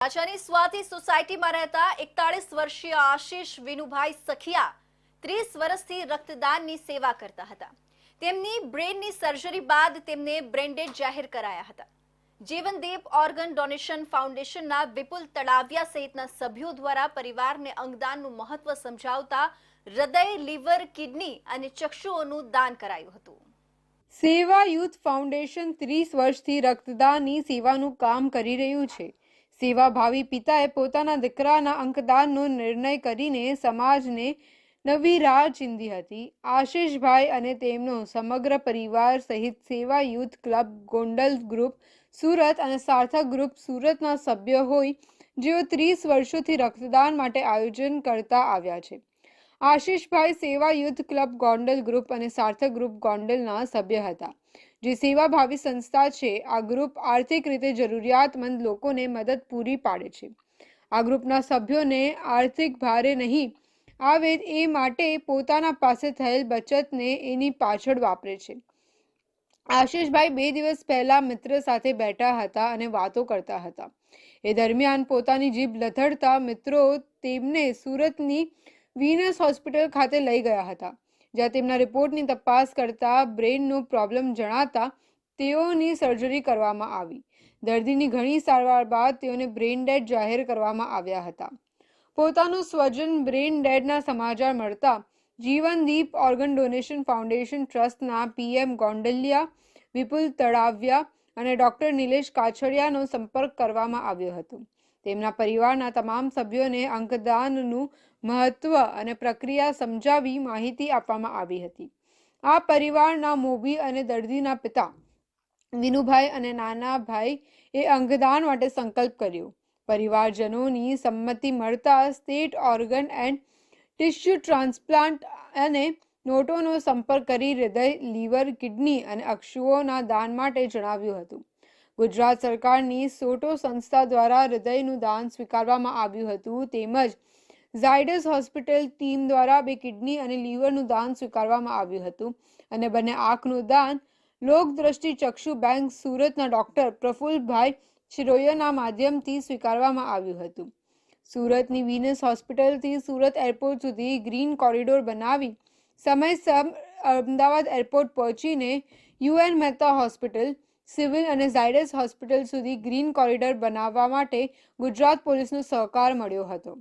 રાજાની સ્વાતિ સોસાયટીમાં રહેતા એકતાળીસ વર્ષીય આશીષ વિનુભાઈ સખિયા ત્રીસ વર્ષથી રક્તદાનની સેવા કરતા હતા. તેમની બ્રેનની સર્જરી બાદ તેમને બ્રેન્ડેડ જાહેર કરાયા હતા. જીવનદીપ ઓર્ગન ડોનેશન ફાઉન્ડેશનના વિપુલ તળાવિયા સહિતના સભ્યો દ્વારા પરિવારને અંગદાનનું મહત્વ સમજાવતા હૃદય, લીવર, કિડની અને ચક્ષુઓનું દાન કરાયું હતું. સેવા યુથ ફાઉન્ડેશન ત્રીસ વર્ષથી રક્તદાનની સેવાનું કામ કરી રહ્યું છે. સેવાભાવી પિતાએ પોતાના દીકરાના અંકદાનનો નિર્ણય કરીને સમાજને નવી રાહ ચીંધી હતી. આશીષભાઈ અને તેમનો સમગ્ર પરિવાર સહિત Seva youth club, Gondal group, Surat અને સાર્થક ગ્રુપ સુરતના સભ્ય હોય, જેઓ ત્રીસ વર્ષોથી રક્તદાન માટે આયોજન કરતા આવ્યા છે. આશીષભાઈ સેવા યુથ ક્લબ, ગોંડલ ગ્રુપ અને સાર્થક ગ્રુપ ગોંડલના સભ્ય હતા. જે સેવાભાવી સંસ્થા છે, આ ગ્રુપ આર્થિક રીતે જરૂરિયાતમંદ લોકોને મદદ પૂરી પાડે છે. આ ગ્રુપના સભ્યોને આર્થિક ભારે નહીં આવે એ માટે પોતાના પાસે થયેલ બચતને એની પાછળ વાપરે છે. આશીષભાઈ બે દિવસ પહેલા મિત્ર સાથે બેઠા હતા અને વાતો કરતા હતા. એ દરમિયાન પોતાની જીભ લથડતા મિત્રો તેમને સુરતની વિનસ હોસ્પિટલ ખાતે લઈ ગયા હતા. જ્યાં તેમના રિપોર્ટની તપાસ કરતા બ્રેઇનનો પ્રોબ્લેમ જણાતા તેઓની સર્જરી કરવામાં આવી. દર્દીની ઘણી સારવાર બાદ તેઓને બ્રેઇન ડેડ જાહેર કરવામાં આવ્યા હતા. પોતાનું સ્વજન બ્રેઇન ડેડના સમાચાર મળતા જીવનદીપ ઓર્ગન ડોનેશન ફાઉન્ડેશન ટ્રસ્ટના પીએમ ગોંડલિયા, વિપુલ તળાવિયા અને ડોક્ટર નિલેશ કાછડિયાનો સંપર્ક કરવામાં આવ્યો હતો. તેમના પરિવારના તમામ સભ્યોને અંગદાનનું મહત્વ અને પ્રક્રિયા સમજાવી માહિતી આપવામાં આવી હતી. આ પરિવારના મોભી અને દર્દીના પિતા વિનુભાઈ અને નાના ભાઈ એ અંગદાન માટે સંકલ્પ કર્યો. પરિવારજનોની સંમતિ મળતા state organ and tissue transplant અને નોટોનો સંપર્ક કરી હૃદય, લીવર, કિડની અને અક્ષુઓના દાન માટે જણાવ્યું હતું. ગુજરાત સરકારની સોટો સંસ્થા દ્વારા હૃદયનું દાન સ્વીકારવામાં આવ્યું હતું. તેમજ ઝાયડસ હોસ્પિટલ ટીમ દ્વારા બે કિડની અને લીવરનું દાન સ્વીકારવામાં આવ્યું હતું અને બંને આંખનું દાન લોકદ્રષ્ટિ ચક્ષુ બેંક સુરતના ડોક્ટર પ્રફુલ્લભાઈ શિરોયાના માધ્યમથી સ્વીકારવામાં આવ્યું હતું. સુરતની વિનસ હોસ્પિટલથી સુરત એરપોર્ટ સુધી ગ્રીન કોરિડોર બનાવી સમયસર અમદાવાદ એરપોર્ટ પહોંચીને યુએન મહેતા હોસ્પિટલ, સિવિલ અને ઝાયડસ હોસ્પિટલ સુધી ગ્રીન કોરિડોર બનાવવા માટે ગુજરાત પોલીસનો સહકાર મળ્યો હતો.